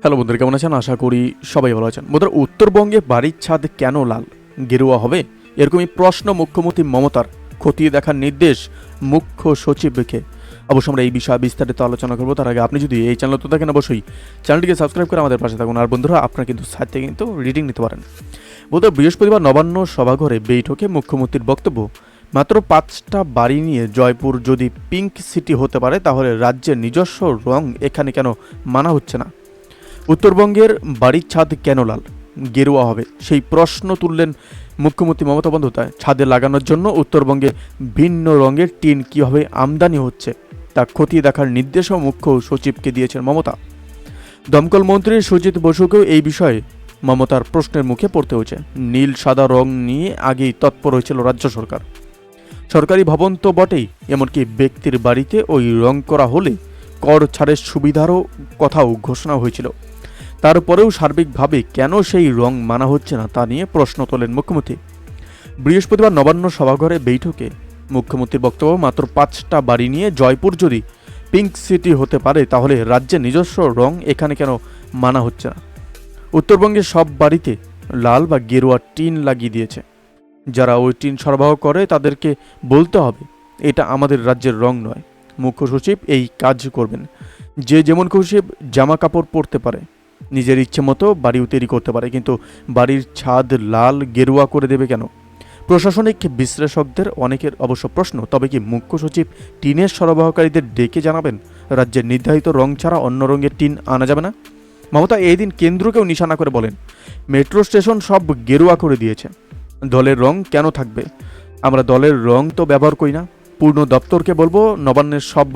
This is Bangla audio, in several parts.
হ্যালো বন্ধুরা, কেমন আছেন? আশা করি সবাই ভালো আছেন। বন্ধুরা, উত্তরবঙ্গে বাড়ির ছাদ কেন লাল? গেরুয়া হবে? এরকমই প্রশ্ন মুখ্যমন্ত্রী মমতার। খতিয়ে দেখার নির্দেশ মুখ্য সচিবকে। অবশ্য আমরা এই বিষয়ে বিস্তারিত আলোচনা করব। তার আগে আপনি যদি এই চ্যানেল তো দেখেন অবশ্যই চ্যানেলটিকে সাবস্ক্রাইব করে আমাদের পাশে থাকুন। আর বন্ধুরা, আপনারা কিন্তু সাইট থেকে কিন্তু রিডিং নিতে পারেন। বন্ধুরা, বৃহস্পতিবার নবান্ন সভাঘরে বৈঠকে মুখ্যমন্ত্রীর বক্তব্য, মাত্র পাঁচটা বাড়ি নিয়ে জয়পুর যদি পিঙ্ক সিটি হতে পারে, তাহলে রাজ্যের নিজস্ব রং এখানে কেন মানা হচ্ছে না? উত্তরবঙ্গের বাড়ির ছাদ কেন লাল? গেরুয়া হবে। সেই প্রশ্ন তুললেন মুখ্যমন্ত্রী মমতা বন্দ্যোপাধ্যায়। ছাদে লাগানোর জন্য উত্তরবঙ্গে ভিন্ন রঙের টিন কীভাবে আমদানি হচ্ছে, তা খতিয়ে দেখার নির্দেশও মুখ্য সচিবকে দিয়েছেন মমতা। দমকল মন্ত্রী সুজিত বসুকেও এই বিষয়ে মমতার প্রশ্নের মুখে পড়তে হয়েছে। নীল, সাদা রং নিয়ে আগেই তৎপর হয়েছিল রাজ্য সরকার। সরকারি ভবন তো বটেই, এমনকি ব্যক্তির বাড়িতে ওই রং করা হলে কর ছাড়ের সুবিধারও কথাও ঘোষণা হয়েছিল। তারপরেও সার্বিকভাবে কেন সেই রং মানা হচ্ছে না তা নিয়ে প্রশ্ন তোলেন মুখ্যমন্ত্রী। বৃহস্পতিবার নবান্ন সভাঘরে বৈঠকে মুখ্যমন্ত্রীর বক্তব্য মাত্র পাঁচটা বাড়ি নিয়ে জয়পুর যদি পিঙ্ক সিটি হতে পারে তাহলে রাজ্যের নিজস্ব রং এখানে কেন মানা হচ্ছে না? উত্তরবঙ্গের সব বাড়িতে লাল বা গেরুয়া টিন লাগিয়ে দিয়েছে। যারা ওই টিন সরবরাহ করে তাদেরকে বলতে হবে, এটা আমাদের রাজ্যের রং নয়। মুখ্য সচিব এই কাজ করবেন। যে যেমন খুশি জামা কাপড় পরতে পারে নিজের ইচ্ছে মতো বাড়িও তৈরি করতে পারে, কিন্তু বাড়ির ছাদ লাল গেরুয়া করে দেবে কেন? প্রশাসনিক বিশ্লেষকদের অনেকের অবশ্য প্রশ্ন, তবে কি মুখ্য সচিব টিনের সরবরাহকারীদের ডেকে জানাবেন? রাজ্যের নির্ধারিত রং ছাড়া অন্য রঙের টিন আনা যাবে না? মমতা, এই দিন কেন্দ্রকেও নিশানা করে বলেন, মেট্রো স্টেশন সব গেরুয়া করে দিয়েছে। দলের রং কেন থাকবে? আমরা দলের রং তো ব্যবহার করি না। পূর্ণ দপ্তরকে বলব, নবান্নের সব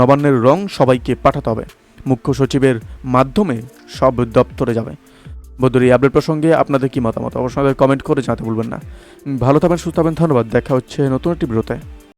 নবান্নের রং সবাইকে পাঠাতে হবে। মুখ্য সচিবের মাধ্যমে সব দপ্তরে যাবে। বন্ধুর, এই আপডেট প্রসঙ্গে আপনাদের কি মতামত? অবশ্যই কমেন্ট করে জানাতে ভুলবেন না। ভালো থাকবেন, সুস্থ থাকবেন, ধন্যবাদ। দেখা হচ্ছে নতুন একটি বিরতে